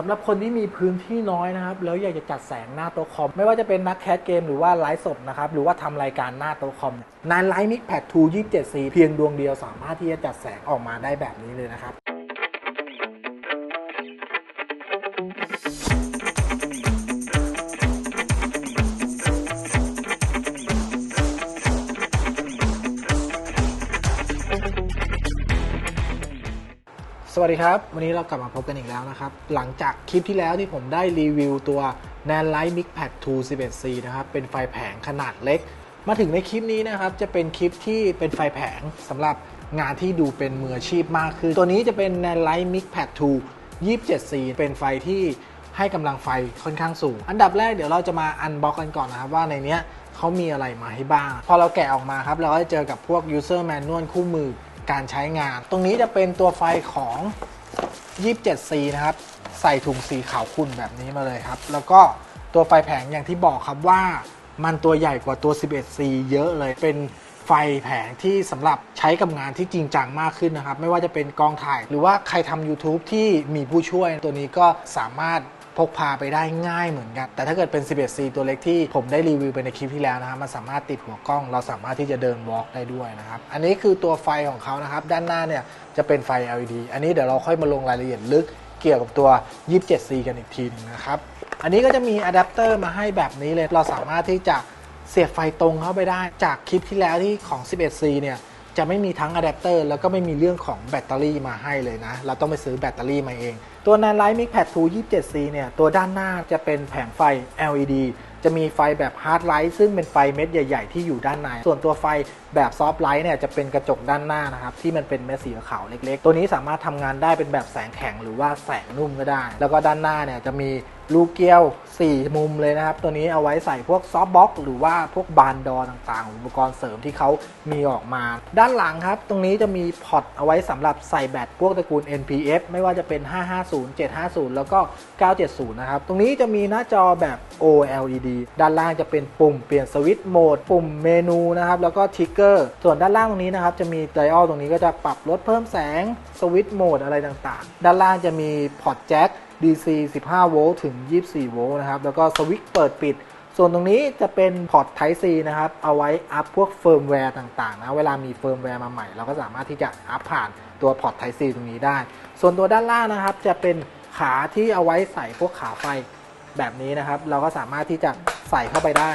สำหรับคนที่มีพื้นที่น้อยนะครับ แล้วอยากจะจัดแสงหน้าโต๊ะคอม ไม่ว่าจะเป็นนักแคสเกมหรือว่าไลฟ์สดนะครับ หรือว่าทำรายการหน้าโต๊ะคอมนานไลท์มิกแพดทู27 c เพียงดวงเดียวสามารถที่จะจัดแสงออกมาได้แบบนี้เลยนะครับ วัสดีครับ วันนี้เรากลับมาพบกันอีกแล้วนะครับ หลังจากคลิปที่แล้วที่ผมได้รีวิวตัว n a n Light Mic Pad 2 11C นะครับ เป็นไฟแผงขนาดเล็ก มาถึงในคลิปนี้นะครับ จะเป็นคลิปที่เป็นไฟแผงสำหรับงานที่ดูเป็นมืออาชีพมากขึ้น ตัวนี้จะเป็น n a n Light Mic Pad 2 27C เป็นไฟที่ให้กำลังไฟค่อนข้างสูง อันดับแรกเดี๋ยวเราจะมาอันบ็อกกันก่อนนะครับว่าในเนี้ยเขามีอะไรมาให้บ้าง พอเราแกะออกมาครับเราก็จะเจอกับพวก user manual คู่มือ การใช้งาน ตรงนี้จะเป็นตัวไฟของ 27C นะครับ ใส่ถุงสีขาวขุ่นแบบนี้มาเลยครับ แล้วก็ตัวไฟแผงอย่างที่บอกครับว่า มันตัวใหญ่กว่าตัว 11C เยอะเลย เป็นไฟแผงที่สำหรับใช้กับงานที่จริงจังมากขึ้นนะครับ ไม่ว่าจะเป็นกองถ่าย หรือว่าใครทำ YouTube ที่มีผู้ช่วยตัวนี้ก็สามารถ พกพาไปได้ง่ายเหมือนกัน แต่ถ้าเกิดเป็น 11C ตัวเล็กที่ผมได้รีวิวไปในคลิปที่แล้วนะครับ มันสามารถติดหัวกล้อง เราสามารถที่จะเดินวอล์กได้ด้วยนะครับ อันนี้คือตัวไฟของเขานะครับ ด้านหน้าเนี่ยจะเป็นไฟ LED อันนี้เดี๋ยวเราค่อยมาลงรายละเอียดลึกเกี่ยวกับตัว 27C กันอีกทีหนึงนะครับ อันนี้ก็จะมีอะแดปเตอร์มาให้แบบนี้เลย เราสามารถที่จะเสียบไฟตรงเข้าไปได้ จากคลิปที่แล้วที่ของ 11C เนี่ย จะไม่มีทั้งอะแดปเตอร์แล้วก็ไม่มีเรื่องของแบตเตอรี่มาให้เลยนะ เราต้องไปซื้อแบตเตอรี่มาเอง ตัว n a n Light Mic Pad 2 27C เนี่ย ตัวด้านหน้าจะเป็นแผงไฟ LED จะมีไฟแบบ Hard Light ซึ่งเป็นไฟเม็ดใหญ่ ๆ ที่อยู่ด้านใน ส่วนตัวไฟแบบ Soft Light เนี่ยจะเป็นกระจกด้านหน้านะครับ ที่มันเป็นเม็ดสีขาวเล็ก ๆ ตัวนี้สามารถทำงานได้เป็นแบบแสงแข็งหรือว่าแสงนุ่มก็ได้ แล้วก็ด้านหน้าเนี่ยจะมี ลูกเกียว 4 มุมเลยนะครับ ตัวนี้เอาไว้ใส่พวกซอฟต์บ็อกหรือว่าพวกบานดอต่างๆ อุปกรณ์เสริมที่เขามีออกมา ด้านหลังครับ ตรงนี้จะมีพอร์ตเอาไว้สำหรับใส่แบตพวกตระกูล NPF ไม่ว่าจะเป็น 550 750 แล้วก็ 970 นะครับ ตรงนี้จะมีหน้าจอแบบ OLED ด้านล่างจะเป็นปุ่มเปลี่ยนสวิตช์โหมด ปุ่มเมนูนะครับแล้วก็ทิกเกอร์ส่วนด้านล่างตรงนี้นะครับจะมีไดออลตรงนี้ก็จะปรับลดเพิ่มแสงสวิตช์โหมดอะไรต่างๆ ด้านล่างจะมีพอร์ตแจ็ค DC 15 โวลต์ถึง 24 โวลต์นะครับ แล้วก็สวิตช์เปิดปิด ส่วนตรงนี้จะเป็นพอร์ต Type C นะครับ เอาไว้อัพพวกเฟิร์มแวร์ต่างๆนะ เวลามีเฟิร์มแวร์มาใหม่ เราก็สามารถที่จะอัพผ่านตัวพอร์ต Type C ตรงนี้ได้ ส่วนตัวด้านล่างนะครับ จะเป็นขาที่เอาไว้ใส่พวกขาไฟแบบนี้นะครับ เราก็สามารถที่จะใส่เข้าไปได้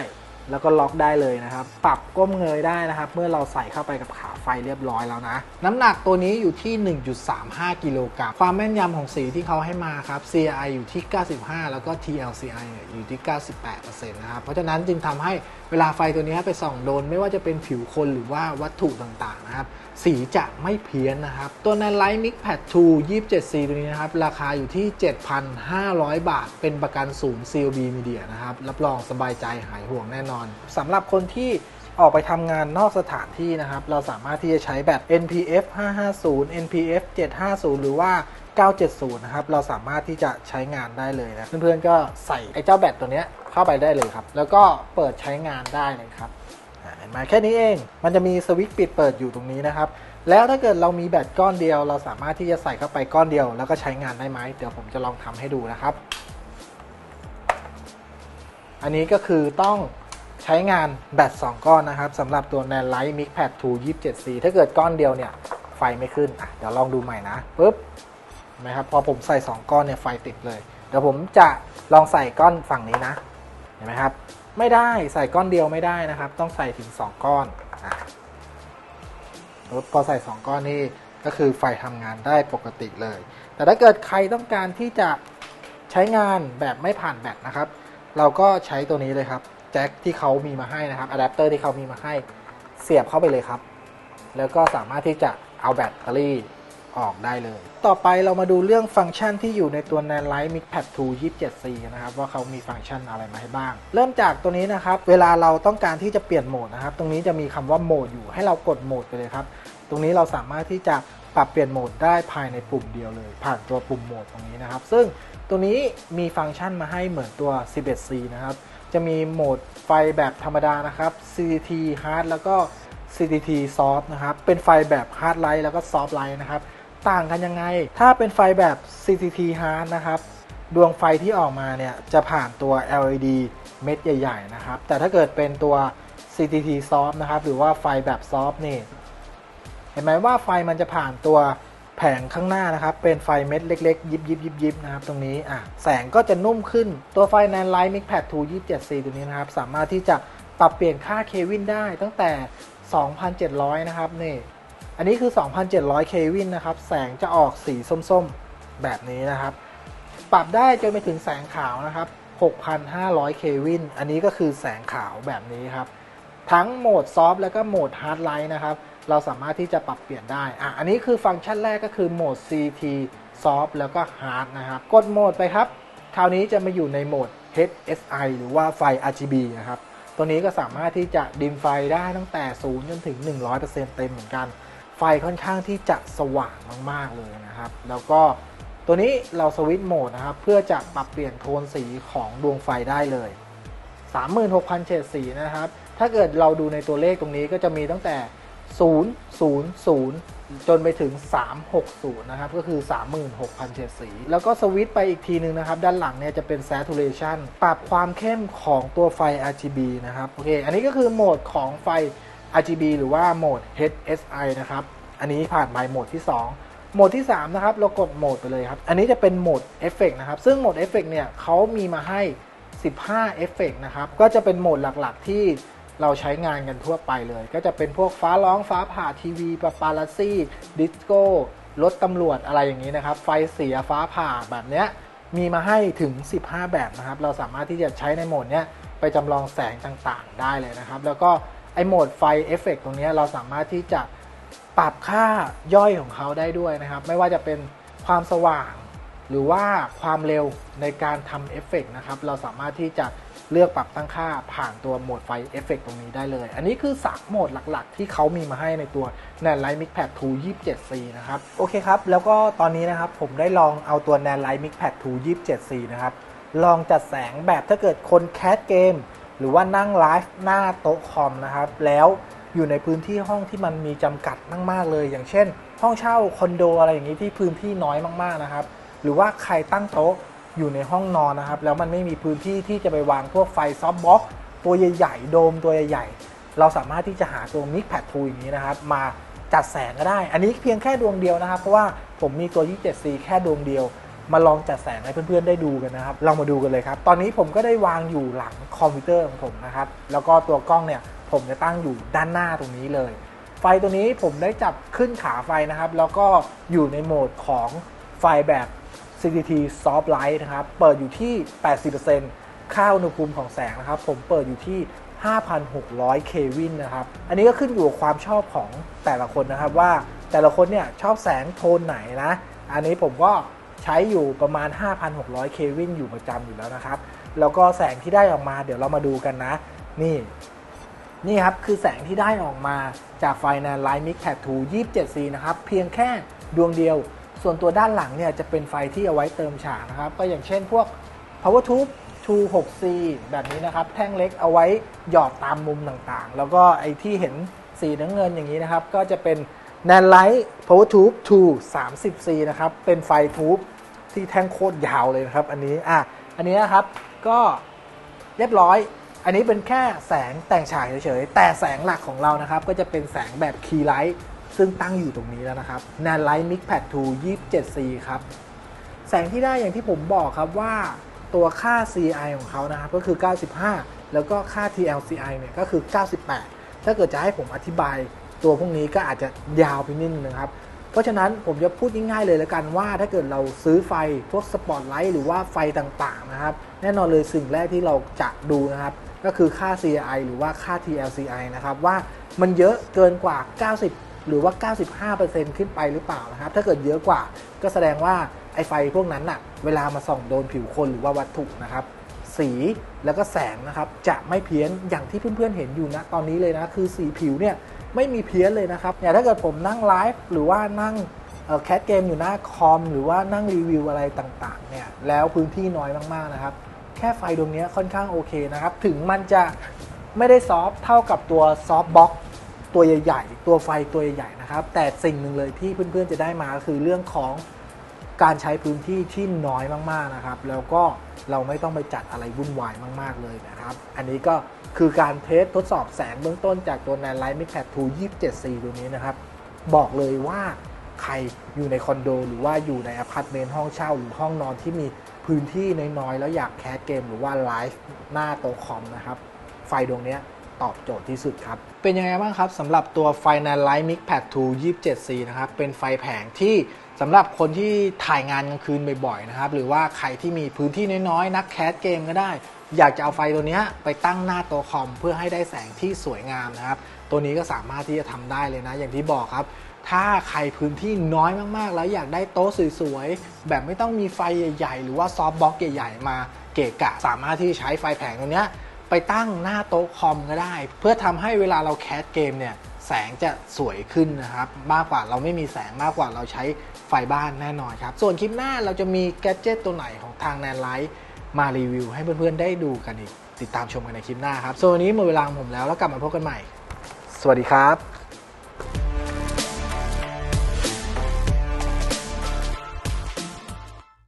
แล้วก็ล็อกได้เลยนะครับ ปรับก้มเงยได้นะครับ เมื่อเราใส่เข้าไปกับขา ไฟเรียบร้อยแล้วนะ น้ำหนักตัวนี้อยู่ที่ 1.35 กิโลกรัม ความแม่นยำของสีที่เขาให้มาครับ CI อยู่ที่ 95 แล้วก็ TLCI เนี่ยอยู่ที่ 98%นะครับ เพราะฉะนั้นจึงทำให้เวลาไฟตัวนี้ไปส่องโดน ไม่ว่าจะเป็นผิวคนหรือว่าวัตถุต่างๆนะครับ สีจะไม่เพี้ยนนะครับ ตัว Nan Light Mic Pad 2 27C ตัวนี้นะครับ ราคาอยู่ที่ 7,500 บาท เป็นประกันศูนย์ COB Media นะครับ รับรองสบายใจหายห่วงแน่นอนสำหรับคนที่ ออกไปทำงานนอกสถานที่นะครับ เราสามารถที่จะใช้แบต NPF 550 NPF 750 หรือว่า 970 นะครับ เราสามารถที่จะใช้งานได้เลยนะ เพื่อนๆก็ใส่ไอ้เจ้าแบตตัวเนี้ยเข้าไปได้เลยครับ แล้วก็เปิดใช้งานได้เลยครับอ่าเห็นไหมแค่นี้เอง มันจะมีสวิตช์ปิดเปิดอยู่ตรงนี้นะครับ แล้วถ้าเกิดเรามีแบตก้อนเดียว เราสามารถที่จะใส่เข้าไปก้อนเดียว แล้วก็ใช้งานได้ไหม เดี๋ยวผมจะลองทำให้ดูนะครับ อันนี้ก็คือต้อง ใช้งานแบต 2 ก้อนนะครับสำหรับตัว Nan Light Mic Pad 2 27C ถ้าเกิดก้อนเดียวเนี่ย ไฟไม่ขึ้นเดี๋ยวลองดูใหม่นะปุ๊บเห็นไหมครับพอผมใส่ 2 ก้อนเนี่ยไฟติดเลย เดี๋ยวผมจะลองใส่ก้อนฝั่งนี้นะ เห็นไหมครับ ไม่ได้ใส่ก้อนเดียวไม่ได้นะครับ ต้องใส่ถึง 2 ก้อนอะปุ๊บพอใส่ 2 ก้อนนี่ก็คือไฟทำงานได้ปกติเลย แต่ถ้าเกิดใครต้องการที่จะใช้งานแบบไม่ผ่านแบตนะครับ เราก็ใช้ตัวนี้เลยครับ แจ็คที่เขามีมาให้นะครับอะแดปเตอร์ที่เขามีมาให้เสียบเข้าไปเลยครับ แล้วก็สามารถที่จะเอาแบตเตอรี่ออกได้เลย ต่อไปเรามาดูเรื่องฟังก์ชันที่อยู่ในตัว Nan Light Mic Pad 2 27C นะครับ ว่าเขามีฟังก์ชันอะไรมาให้บ้าง เริ่มจากตัวนี้นะครับ เวลาเราต้องการที่จะเปลี่ยนโหมดนะครับ ตรงนี้จะมีคำว่าโหมดอยู่ให้เรากดโหมดไปเลยครับ ตรงนี้เราสามารถที่จะปรับเปลี่ยนโหมดได้ภายในปุ่มเดียวเลย ผ่านตัวปุ่มโหมดตรงนี้นะครับ ซึ่งตัวนี้มีฟังก์ชันมาให้เหมือนตัว 11C นะครับ จะมีโหมดไฟแบบธรรมดานะครับ CCT Hard แล้วก็ CCT Soft นะครับ เป็นไฟแบบ Hard Light แล้วก็ Soft Light นะครับ ต่างกันยังไง ถ้าเป็นไฟแบบ CCT Hard นะครับ ดวงไฟที่ออกมาเนี่ย จะผ่านตัว LED เม็ดใหญ่ ๆ นะครับ แต่ถ้าเกิดเป็นตัว CTT soft นะครับ หรือว่าไฟแบบซอฟนี่ เห็นไหมว่าไฟมันจะผ่านตัว ผงข้างหน้านะครับเป็นไฟเม็ดเล็กๆ ยิบยิบยิบยิบนะครับตรงนี้อะแสงก็จะนุ่มขึ้นตัวไฟ n a n Light Mix Pad 2 27C ตัวนี้นะครับ สามารถที่จะปรับเปลี่ยนค่าเควินได้ตั้งแต่ 2,700 นะครับนี่อันนี้คือ 2,700 เควินนะครับ แสงจะออกสีส้มๆ แบบนี้นะครับ ปรับได้จนไปถึงแสงขาวนะครับ 6,500 เควิน อันนี้ก็คือแสงขาวแบบนี้ครับ ทั้งโหมดซอฟต์แล้วก็โหมดฮาร์ดไลท์นะครับ เราสามารถที่จะปรับเปลี่ยนได้อะอันนี้คือฟังก์ชันแรกก็คือโหมด CT Soft แล้วก็ Hard นะครับ กดโหมดไปครับ คราวนี้จะมาอยู่ในโหมด HSI หรือว่าไฟ RGB นะครับ ตัวนี้ก็สามารถที่จะดิมไฟได้ตั้งแต่ 0 จนถึง 100%เต็มเหมือนกัน ไฟค่อนข้างที่จะสว่างมาก ๆ เลยนะครับ แล้วก็ตัวนี้เราสวิตช์โหมดนะครับ เพื่อจะปรับเปลี่ยนโทนสีของดวงไฟได้เลย 36,000เฉดสีนะครับ ถ้าเกิดเราดูในตัวเลขตรงนี้ก็จะมีตั้งแต่ 0 0 0 จนไปถึง 360 นะครับ ก็คือ 36,000เฉดสี แล้วก็สวิตช์ไปอีกทีนึงนะครับ ด้านหลังเนี่ยจะเป็น saturation ปรับความเข้มของตัวไฟ RGB นะครับ โอเค อันนี้ก็คือโหมดของไฟ RGB หรือว่าโหมด HSI นะครับ อันนี้ผ่านไปโหมดที่ 2โหมดที่ 3 นะครับ เรากดโหมดไปเลยครับ อันนี้จะเป็นโหมดเอฟเฟกนะครับ ซึ่งโหมดเอฟเฟกเนี่ยเขามีมาให้ 15เอฟเฟกนะครับ ก็จะเป็นโหมดหลักๆที่ เราใช้งานกันทั่วไปเลย ก็จะเป็นพวกฟ้าร้องฟ้าผ่าทีวีปาปาลาซี่ดิสโก้รถตำรวจอะไรอย่างนี้นะครับ ไฟเสียฟ้าผ่าแบบเนี้ยมีมาให้ถึง 15 แบบนะครับ เราสามารถที่จะใช้ในโหมดเนี้ยไปจำลองแสงต่างๆ ได้เลยนะครับ แล้วก็ไอโหมดไฟเอฟเฟกตรงนี้เราสามารถที่จะปรับค่าย่อยของเขาได้ด้วยนะครับ ไม่ว่าจะเป็นความสว่าง หรือว่าความเร็วในการทำเอฟเฟกต์นะครับ เราสามารถที่จะเลือกปรับตั้งค่าผ่านตัวโหมดไฟเอฟเฟกต์ตรงนี้ได้เลย อันนี้คือ3โหมดหลักๆ ที่เขามีมาให้ในตัว n a n Light Mix Pad 2 27C นะครับ โอเคครับ แล้วก็ตอนนี้นะครับ ผมได้ลองเอาตัว n a n Light Mix Pad 2 27C นะครับ ลองจัดแสงแบบถ้าเกิดคนแคสเกม หรือว่านั่งไลฟ์หน้าโต๊ะคอมนะครับ แล้วอยู่ในพื้นที่ห้องที่มันมีจำกัดมากๆเลย อย่างเช่น ห้องเช่าคอนโดอะไรอย่างนี้ที่พื้นที่น้อยมากๆนะครับ หรือว่าใครตั้งโต๊ะอยู่ในห้องนอนนะครับ แล้วมันไม่มีพื้นที่ที่จะไปวางพวกไฟซอฟต์บ็อกตัวใหญ่ๆ โดมตัวใหญ่ๆ เราสามารถที่จะหาตัว Mix Pad 2อย่างนี้นะครับ มาจัดแสงก็ได้ อันนี้เพียงแค่ดวงเดียวนะครับ เพราะว่าผมมีตัว 27C แค่ดวงเดียว มาลองจัดแสงให้เพื่อนๆ ได้ดูกันนะครับ เรามาดูกันเลยครับ ตอนนี้ผมก็ได้วางอยู่หลังคอมพิวเตอร์ของผมนะครับ แล้วก็ตัวกล้องเนี่ยผมจะตั้งอยู่ด้านหน้าตรงนี้เลย ไฟตัวนี้ผมได้จับขึ้นขาไฟนะครับ แล้วก็อยู่ในโหมดของไฟแบบ CCT Soft Light นะครับ เปิดอยู่ที่ 80%ค่าอุณหภูมิของแสงนะครับ ผมเปิดอยู่ที่ 5,600 เควินนะครับ อันนี้ก็ขึ้นอยู่กับความชอบของแต่ละคนนะครับว่าแต่ละคนเนี่ยชอบแสงโทนไหนนะ อันนี้ผมก็ใช้อยู่ประมาณ 5,600 เควินอยู่ประจำอยู่แล้วนะครับ แล้วก็แสงที่ได้ออกมาเดี๋ยวเรามาดูกันนะ นี่นี่ครับ คือแสงที่ได้ออกมาจากไฟใน Light Mix Pad 2 27C นะครับ เพียงแค่ดวงเดียว ส่วนตัวด้านหลังเนี่ยจะเป็นไฟที่เอาไว้เติมฉากนะครับ ก็อย่างเช่นพวก Power Tube 26C แบบนี้นะครับ แท่งเล็กเอาไว้หยอดตามมุมต่างๆ แล้วก็ไอที่เห็นสีน้ำเงินอย่างนี้นะครับ ก็จะเป็น n a n Light Power Tube 2 30C นะครับ เป็นไฟทูบที่แท่งโคตรยาวเลยนะครับ อันนี้อะอันนี้นะครับก็เรียบร้อย อันนี้เป็นแค่แสงแต่งฉากเฉยๆ แต่แสงหลักของเรานะครับ ก็จะเป็นแสงแบบคีย์ไลท์ ซึ่งตั้งอยู่ตรงนี้แล้วนะครับ n a n Light Mix Pad 2 27C ครับ แสงที่ได้อย่างที่ผมบอกครับว่าตัวค่า CI ของเขานะครับ ก็คือ 95 แล้วก็ค่า TLCI เนี่ยก็คือ 98 ถ้าเกิดจะให้ผมอธิบายตัวพวกนี้ก็อาจจะยาวไปนิดนึงนะครับ เพราะฉะนั้นผมจะพูดง่ายๆเลยแล้วกันว่าถ้าเกิดเราซื้อไฟพวกสปอตไลท์หรือว่าไฟต่างๆนะครับ แน่นอนเลยสิ่งแรกที่เราจะดูนะครับ ก็คือค่า CI หรือว่าค่า TLCI นะครับว่ามันเยอะเกินกว่า 90 หรือว่า 95%ขึ้นไปหรือเปล่านะครับ ถ้าเกิดเยอะกว่าก็แสดงว่าไอไฟพวกนั้นน่ะ เวลามาส่องโดนผิวคนหรือว่าวัตถุนะครับ สีแล้วก็แสงนะครับ จะไม่เพี้ยนอย่างที่เพื่อนๆเห็นอยู่นะตอนนี้เลยนะ คือสีผิวเนี่ยไม่มีเพี้ยนเลยนะครับเนี่ยถ้าเกิดผมนั่งไลฟ์หรือว่านั่งแคสเกมอยู่หน้าคอมหรือว่านั่งรีวิวอะไรต่างๆเนี่ยแล้วพื้นที่น้อยมากๆนะครับ แค่ไฟดวงนี้ค่อนข้างโอเคนะครับ ถึงมันจะไม่ได้ซอฟเท่ากับตัวซอฟบ็อก ตัวใหญ่ๆ ตัวไฟตัวใหญ่ๆนะครับ แต่สิ่งหนึ่งเลยที่เพื่อนๆจะได้มาก็คือเรื่องของการใช้พื้นที่ที่น้อยมากๆนะครับ แล้วก็เราไม่ต้องไปจัดอะไรวุ่นวายมากๆเลยนะครับ อันนี้ก็คือการเทสทดสอบแสงเบื้องต้นจากตัว n a n l i g h t Mix Pad 2 27C ตัวนี้นะครับ บอกเลยว่าใครอยู่ในคอนโด หรือว่าอยู่ในอพาร์ตเมนต์ห้องเช่าหรือห้องนอนที่มีพื้นที่น้อยๆ แล้วอยากแคสเกมหรือว่าไลฟ์หน้าโต๊ะคอมนะครับ ไฟดวงนี้ ตอบโจทย์ที่สุดครับ เป็นยังไงบ้างครับสำหรับตัวไฟ n a n l i g h t Mix Pad 2 27C นะครับ เป็นไฟแผงที่สำหรับคนที่ถ่ายงานกลางคืนบ่อยๆนะครับ หรือว่าใครที่มีพื้นที่น้อยๆ นักแคสเกมก็ได้ อยากจะเอาไฟตัวนี้ไปตั้งหน้าโต๊ะคอม เพื่อให้ได้แสงที่สวยงามนะครับ ตัวนี้ก็สามารถที่จะทำได้เลยนะ อย่างที่บอกครับถ้าใครพื้นที่น้อยมากๆ แล้วอยากได้โต๊ะสวยๆ แบบไม่ต้องมีไฟใหญ่ๆ หรือว่าซอฟต์บ็อกใหญ่ๆ มาเกะกะ สามารถที่ใช้ไฟแผงตัวนี้ ไปตั้งหน้าโต๊ะคอมก็ได้ เพื่อทำให้เวลาเราแคสเกมเนี่ยแสงจะสวยขึ้นนะครับ มากกว่าเราไม่มีแสงมากกว่าเราใช้ไฟบ้านแน่นอนครับ ส่วนคลิปหน้าเราจะมีแกจเจิตตัวไหนของทางแนนไลท์มารีวิวให้เพื่อนๆได้ดูกันอีก ติดตามชมกันในคลิปหน้าครับส่วนวันนี้หมดเวลาของผมแล้วแล้วกลับมาพบกันใหม่ สวัสดีครับ